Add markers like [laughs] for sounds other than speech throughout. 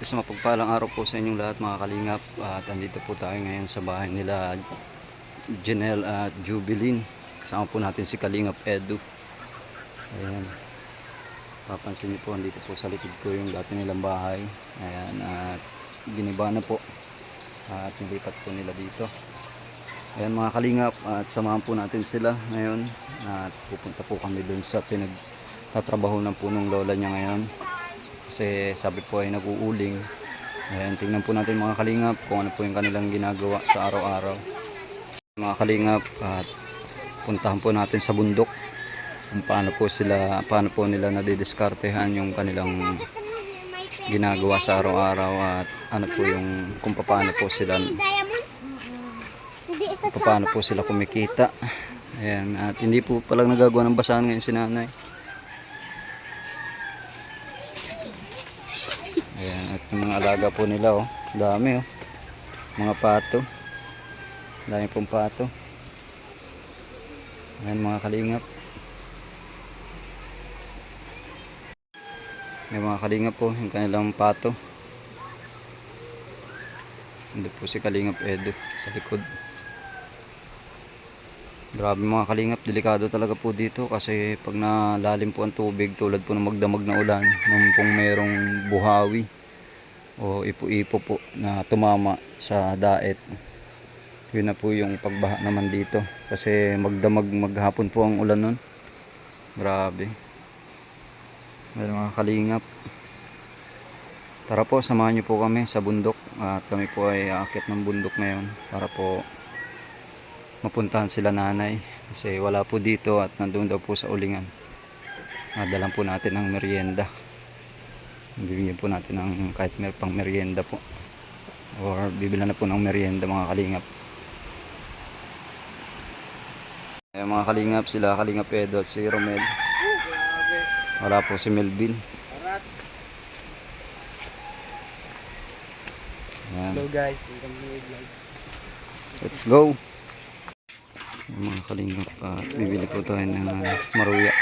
At mapagpalang araw po sa inyong lahat mga kalingap. At andito po tayo ngayon sa bahay nila Janelle at Jubilin. Kasama po natin si Kalingap Edu. Ayan. Papansin niyo po, andito po sa likod ko yung dati nilang bahay. Ayan, at giniba na po. At nilipat po nila dito. Ayan mga kalingap, at samahan po natin sila ngayon. At pupunta po kami dun sa pinagtatrabaho ng punong lola niya ngayon kasi sabi po ay nag-uuling ayan tingnan po natin mga kalingap kung ano po yung kanilang ginagawa sa araw-araw mga kalingap at puntahan po natin sa bundok kung paano po sila paano po nila nadidiskartehan yung kanilang ginagawa sa araw-araw at ano po yung kung paano po sila paano po sila kumikita ayan at hindi po palang nagagawa ng basahan ngayon si nanay Ayan, at yung mga alaga po nila oh. Dami oh. Mga pato. Dami pong pato. Ayan mga kalingap. May mga kalingap po yung kanilang pato. Hindi po si Kalingap Edo sa likod. Grabe mga kalingap, delikado talaga po dito kasi pag nalalim po ang tubig tulad po ng magdamag na ulan nung pong merong buhawi o ipo-ipo po na tumama sa daet. Yun na po yung pagbaha naman dito kasi magdamag maghapon po ang ulan nun. Grabe. Well, mga kalingap. Tara po, samahan niyo po kami sa bundok. At kami po ay aakyat ng bundok ngayon para po mapuntahan sila nanay. Kasi wala po dito at nandun daw po sa ulingan. Nadalan po natin ng merienda. Bibigyan po natin ng kahit mer pang merienda po. Or bibilan na po ng merienda mga kalingap. Ayan mga kalingap sila kalingap Edo at si Romel wala po si Melvin Ayan. Hello guys, welcome to my vlog. Let's go. Yung mga kalingap, uh, bibili po tayo ng uh, maruya.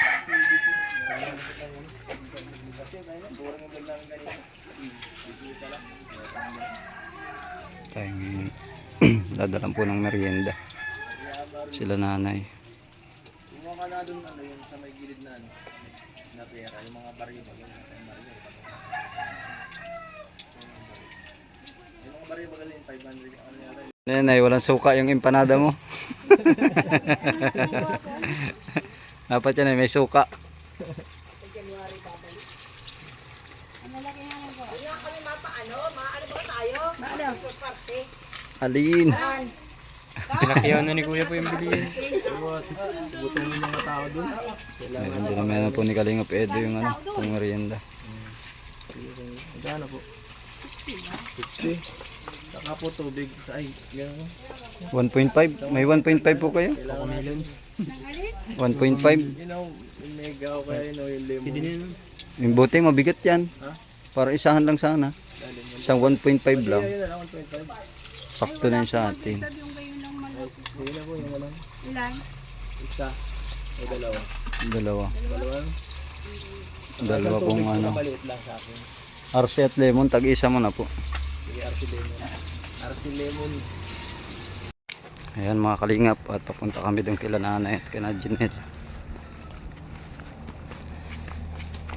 Tayo ngayon. [clears throat] Dadalan po ng merienda. Sila nanay. Yung mga na doon, ano yung sa may gilid na ano, na pera, yung mga baril ba, yung mga baril. Yung mga baril ba galing 500, ano yata yun? Nanay, walang suka yung empanada mo. [laughs] Dapat yan eh, may suka. Alin? Pinakyaw na ni Kuya po yung bilihin. Gutom yung mga tao doon. Meron din naman po ni Kalingap Edo yung ano, pang merienda. Magkano po? 50. Saka po tubig. Ay, gano'n. 1.5? May 1.5 po kayo? Kailangan melon. 1.5? You know, yung mega o kaya you know, yung lemon. Pwede nyo. Yung bote mabigat yan. Ha? Para isahan lang sana. Isang 1.5 lang. Ayun na lang, 1.5. Sakto na yun sa atin. Sige na po, yung ano. Ilan? Isa. O dalawa. Dalawa. Dalawa. Dalawa Ang pong ano. Napaliit lang sa akin. RC at lemon, tag-isa mo na po. Sige, RC Lemon. RC Lemon. Ayan mga kalingap at papunta kami doon kila nanay at kina Jeanette.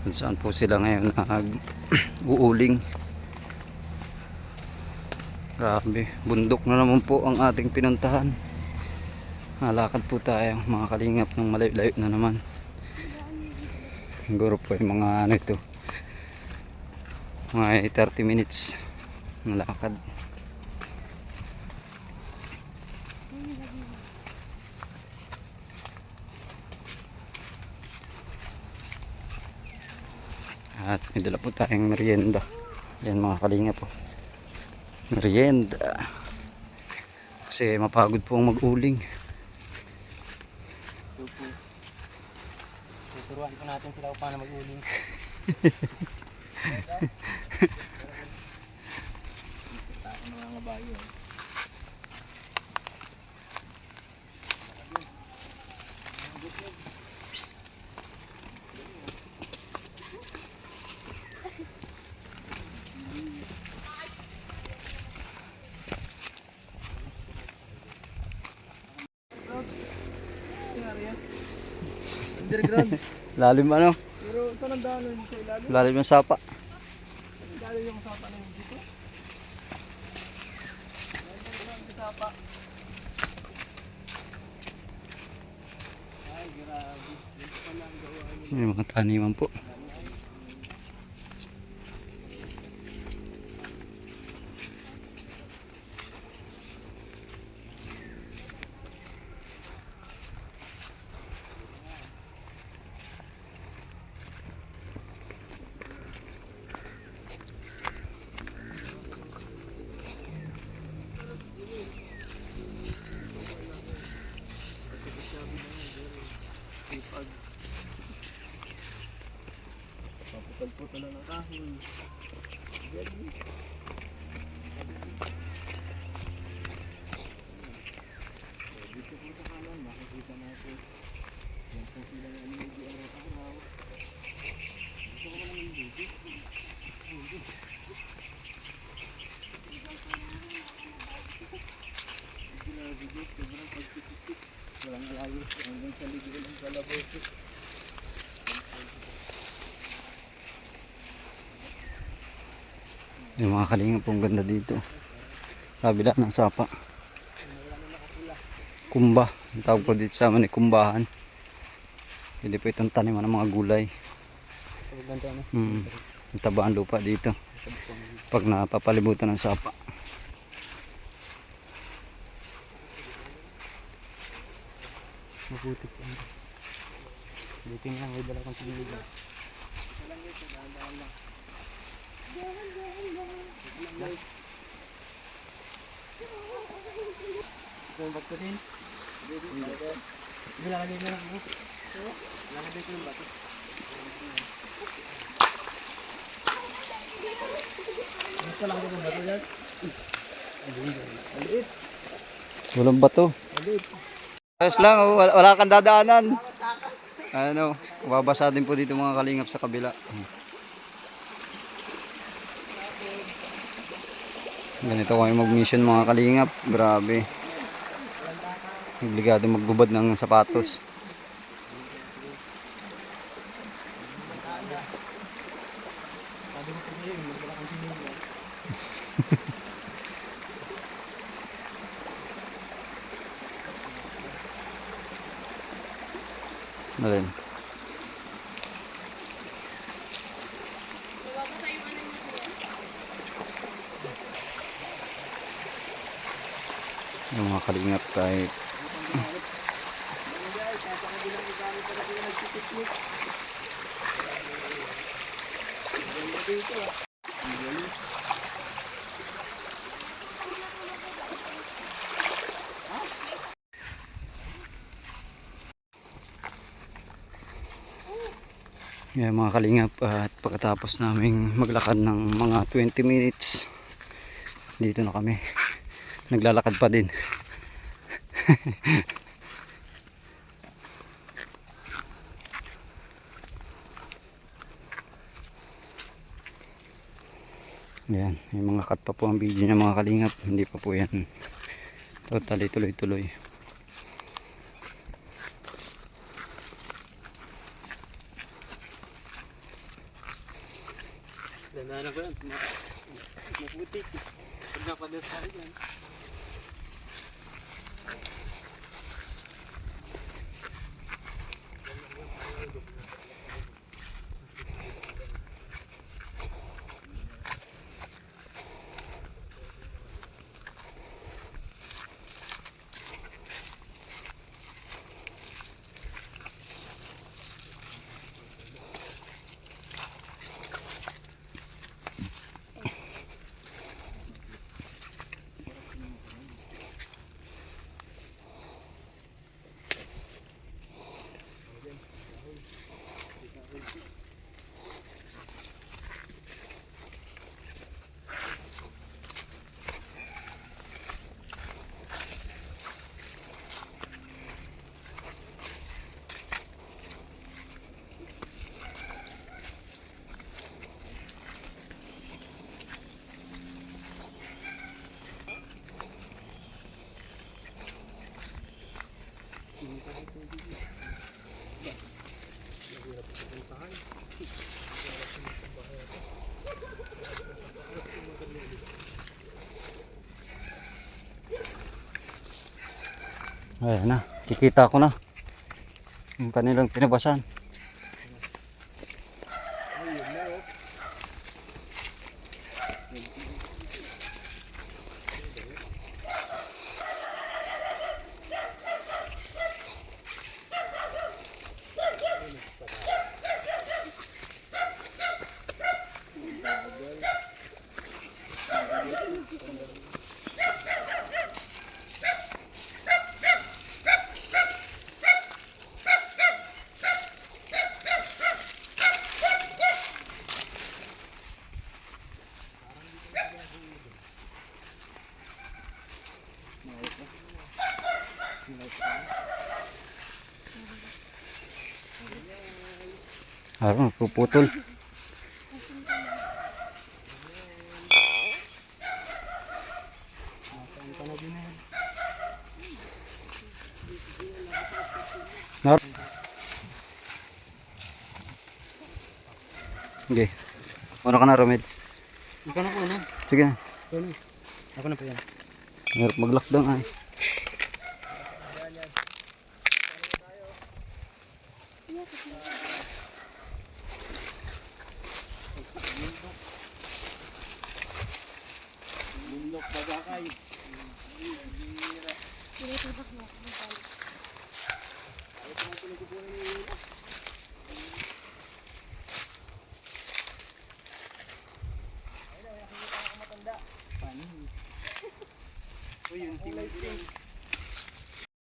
Kung saan po sila ngayon nag-uuling. Grabe, bundok na naman po ang ating pinuntahan. Nalakad po tayo mga kalingap ng malayo-layo na naman. Siguro po yung mga ano ito. Mga 30 minutes nalakad. At may dala po tayong merienda. Yan mga kalinga po. Merienda. Kasi mapagod po ang mag-uling. Ito po. Tuturuan po natin sila paano mag-uling. Ang mga ngabayo. eh. Underground. Lalim ano? Pero saan ang daanan sa ilalim? Lalim ng sapa. Ilalim yung sapa na yung dito. Ilalim yung sapa. Ay, grabe. Dito pala ang gawa nila. May mga taniman po. Ng kahoy. Galing. Dito po sa kanan, makikita natin. Yan po sila ng medyo araw-araw. Dito ko naman yung dito. Grabe dito, sobrang pagtitik. Walang ayos hanggang sa ligo ng kalaboso. Yung mga kalinga pong ganda dito. Kabila ng sapa. Kumba. Ang tawag po dito sa amin kumbahan. Hindi po itong taniman ng mga gulay. Hmm. Ang taba ang lupa dito. Pag napapalibutan ng sapa. Mabuti po. Na lang, may dala kang tubig. Ito yung bato din. Nilalagay na lang. Nilalagay ko yung bato. Ito lang yung bato dyan. Maliit. Walang bato. Maliit. Ayos lang, oh. wala, wala kang dadaanan. Ano, babasa din po dito mga kalingap sa kabila. Ganito kami mag-mission mga kalingap. Grabe. Obligado magbubad ng sapatos. [laughs] Alin? Kalingap kahit Yan mga kalingap at pagkatapos naming maglakad ng mga 20 minutes dito na kami. Naglalakad pa din [laughs] yan may mga cut pa po ang video niya mga kalingap hindi pa po yan totally tuloy tuloy Ganda na ko yan. Ma- Maputik. Pag napadot tayo yan. Ayan na, kikita ko na. Yung kanilang tinabasan. Araw, puputol. Nar Sige. Muna ka na, Romel. Ikaw na po no? Sige na. Ako na po yan. Mahirap mag-lockdown ay. Bundok bagakay. Tinitibak mo. Uy, yung singay din. Ay,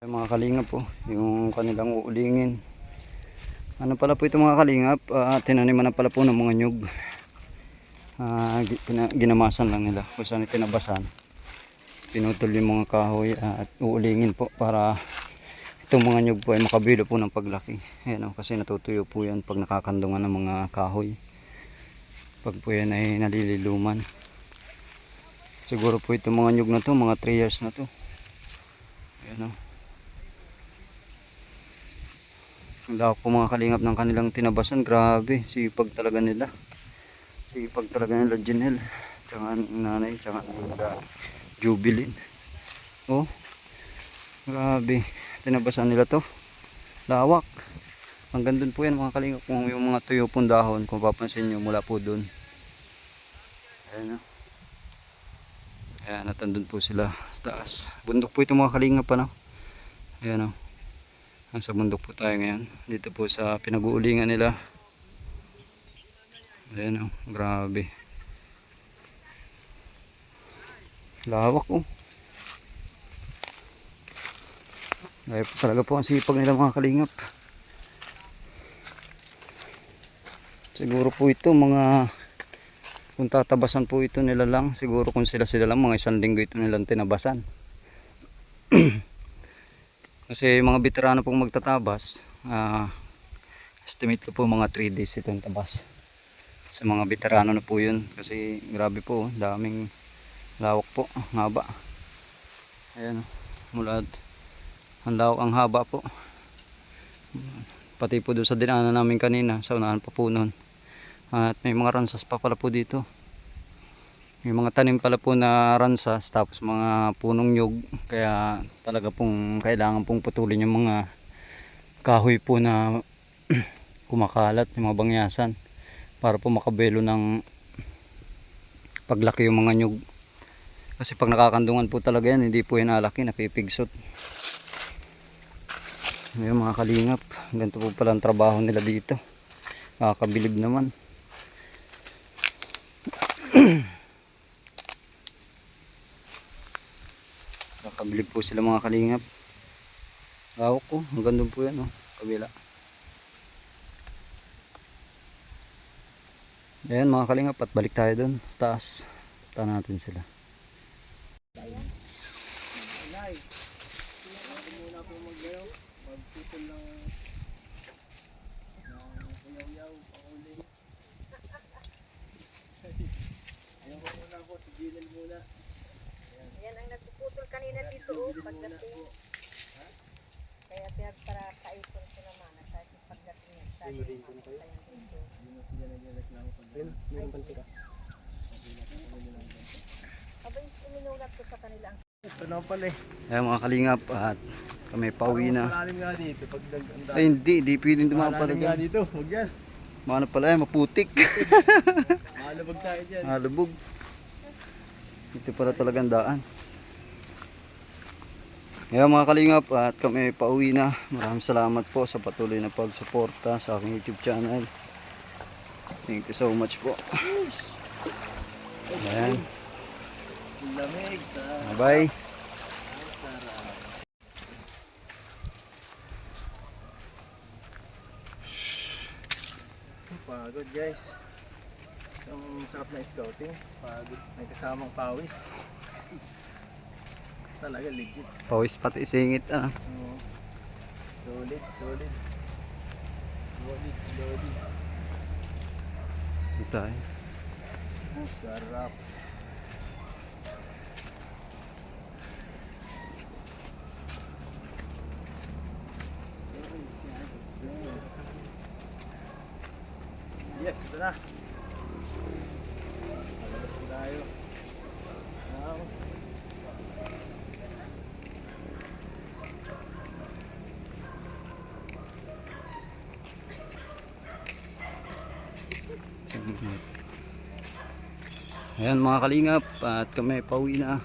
mga kalingap po, yung kanilang uulingin. Ano pala po ito mga kalingap, ah, tinaniman na pala po ng mga nyug. Pina- ginamasan lang nila kung saan itinabasan. Pinutol yung mga kahoy ah, at uulingin po para itong mga nyug po ay makabilo po ng paglaki. Ayan o, kasi natutuyo po yan pag nakakandungan ng mga kahoy. Pag po yan ay nalililuman. Siguro po itong mga nyug na to, mga 3 years na to. Ayan o. Ang lawak po mga kalingap ng kanilang tinabasan. Grabe, sipag talaga nila. Sipag talaga nila Janelle. Tsaka nanay, tsaka uh, Jubilin. Oh, grabe. Tinabasan nila to. Lawak. Hanggang dun po yan mga kalingap. Kung yung mga tuyo pong dahon, kung papansin nyo mula po dun. Ayan o. Ayan, natandun po sila sa taas. Bundok po ito mga kalingap ano. Ayan o. Nasa bundok po tayo ngayon. Dito po sa pinag-uulingan nila. Ayan o, grabe. Lawak o. Gaya po talaga po ang sipag nila mga kalingap. Siguro po ito mga kung tatabasan po ito nila lang siguro kung sila sila lang mga isang linggo ito nilang tinabasan. [clears throat] Kasi mga veterano pong magtatabas, ah, estimate ko po mga 3 days itong tabas. Sa mga veterano na po yun. Kasi grabe po, daming lawak po, haba. Ayan, mula ang lawak ang haba po. Pati po doon sa dinaanan namin kanina, sa unahan pa po noon. At may mga ransas pa pala po dito. May mga tanim pala po na ransas tapos mga punong nyug kaya talaga pong kailangan pong putulin yung mga kahoy po na [clears throat] kumakalat, yung mga bangyasan para po makabelo ng paglaki yung mga nyug. Kasi pag nakakandungan po talaga yan, hindi po yan alaki, napipigsot. Ngayon mga kalingap, ganito po pala ang trabaho nila dito. Nakakabilib naman. Nakakabilib po sila mga kalingap. Lawak ko, hanggang doon po yan oh, kabila. Ayan mga kalingap at balik tayo sa taas. Punta natin sila. Ako. Ayaw ko muna po, tigilan muna. Yan ang nagpuputol kanina dito oh, pagdating. Kaya pinag para kaipon ko naman at sa ating pagdating niya. Sa dito. Hindi na sila pag Ayun, mayroon pang tira. Abay, iminulat ko sa kanila ang Ito na pala eh. Ayan mga kalingap at kami pauwi na. Malalim nga dito. Pag nag Ay hindi, di pwedeng dumapa Malalim nga talaga. dito. Huwag yan. Mano pala yan, maputik. Malabag tayo dyan. Halubog. Ito pala talagang daan. Ngayon mga kalingap at kami pauwi na. Maraming salamat po sa patuloy na pagsuporta sa aking YouTube channel. Thank you so much po. Ayan. Bye. sarap. Pagod guys. Ang sarap na scouting. Pagod. May kasamang pawis. Talaga legit. Pawis pati singit ah. Oo. Solid, solid. Solid, solid. Ito tayo. Sarap. Yes, ito na. Palabas na tayo. Now, Mga kalingap at kami pauwi na.